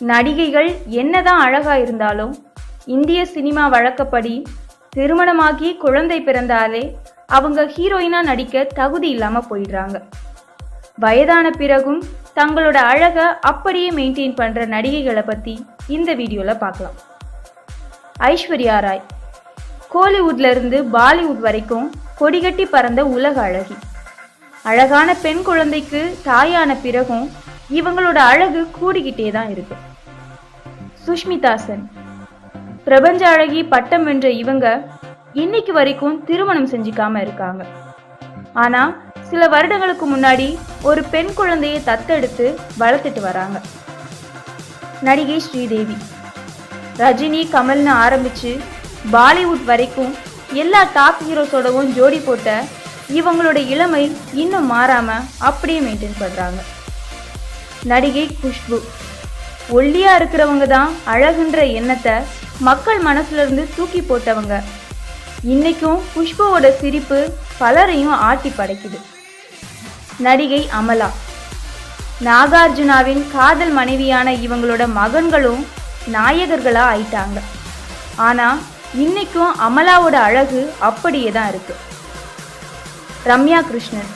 நடிகைகள் என்னதான் அழகா இருந்தாலும் இந்திய சினிமா வழக்கப்படி திருமணமாகி குழந்தை பிறந்தாலே அவங்க ஹீரோயினா நடிக்க தகுதி இல்லாம போயிடுறாங்க. வயதான பிறகும் தங்களோட அழகை அப்படியே மெயின்டைன் பண்ற நடிகைகளை பத்தி இந்த வீடியோல பார்க்கலாம். ஐஸ்வர்யா ராய். கோலிவுட்ல இருந்து பாலிவுட் வரைக்கும் கொடிகட்டி பறந்த உலக அழகி. அழகான பெண் குழந்தைக்கு தாயான பிறகும் இவங்களோட அழகு கூடிக்கிட்டே தான் இருக்கு. சுஷ்மிதா சென் பிரபஞ்ச அழகி பட்டம் வென்ற இவங்க இன்னைக்கு வரைக்கும் திருமணம் செஞ்சுக்காம இருக்காங்க. ஆனா சில வருடங்களுக்கு முன்னாடி ஒரு பெண் குழந்தையை தத்தெடுத்து வளர்த்துட்டு வராங்க. நடிகை ஸ்ரீதேவி. ரஜினி கமல்னு ஆரம்பிச்சு பாலிவுட் வரைக்கும் எல்லா டாப் ஹீரோஸோடவும் ஜோடி போட்ட இவங்களோட இளமை இன்னும் மாறாம அப்படியே மெயின்டைன் பண்றாங்க. நடிகை குஷ்பு. ஒல்லியா இருக்கிறவங்க தான் அழகுன்ற எண்ணத்தை மக்கள் மனசுல இருந்து தூக்கி போட்டவங்க. இன்னைக்கும் புஷ்பவோட சிரிப்பு பலரையும் ஆட்டி படைக்குது. நடிகை அமலா. நாகார்ஜுனாவின் காதல் மனைவியான இவங்களோட மகன்களும் நாயகர்களா ஆயிட்டாங்க. ஆனா இன்னைக்கும் அமலாவோட அழகு அப்படியே தான் இருக்கு. ரம்யா கிருஷ்ணன்.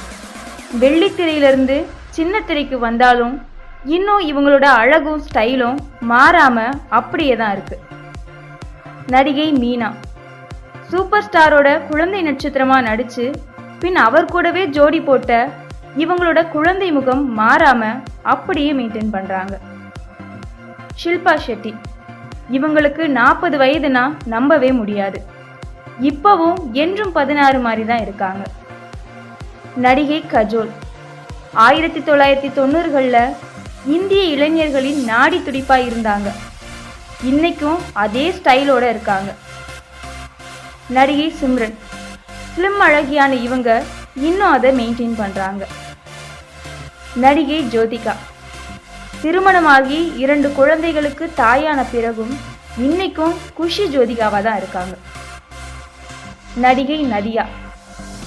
வெள்ளித்திரையிலிருந்து சின்ன திரைக்கு வந்தாலும் இன்னும் இவங்களோட அழகும் ஸ்டைலும் மாறாமல் அப்படியே தான் இருக்கு. நடிகை மீனா. சூப்பர் ஸ்டாரோட குழந்தை நட்சத்திரமாக நடித்து பின் அவர் கூடவே ஜோடி போட்ட இவங்களோட குழந்தை முகம் மாறாமல் அப்படியே மெயின்டைன் பண்ணுறாங்க ஷில்பா ஷெட்டி. இவங்களுக்கு நாற்பது வயதுனா நம்பவே முடியாது. இப்பவும் என்றும் பதினாறு மாதிரி தான் இருக்காங்க. நடிகை கஜோல். ஆயிரத்தி தொள்ளாயிரத்தி தொண்ணூறுகளில் இந்திய இளைஞர்களின் நாடி துடிப்பாக இருந்தாங்க. இன்னைக்கும் அதே ஸ்டைலோட இருக்காங்க. நடிகை சிம்ரன். ஸ்லிம் அழகியான இவங்க இன்னும் அதை மெயின்டைன் பண்ணுறாங்க நடிகை ஜோதிகா. திருமணமாகி இரண்டு குழந்தைகளுக்கு தாயான பிறகும் இன்னைக்கும் குஷி ஜோதிகாவாக தான் இருக்காங்க. நடிகை நதியா.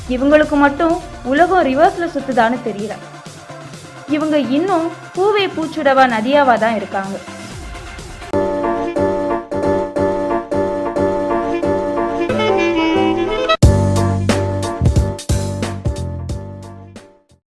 இவங்களுக்கு மட்டும் உலகம் ரிவர்ஸில் சுற்றுதான்னு தெரியல. இவங்க இன்னும் பூவே பூச்சுடவா நதியாவா தான் இருக்காங்க.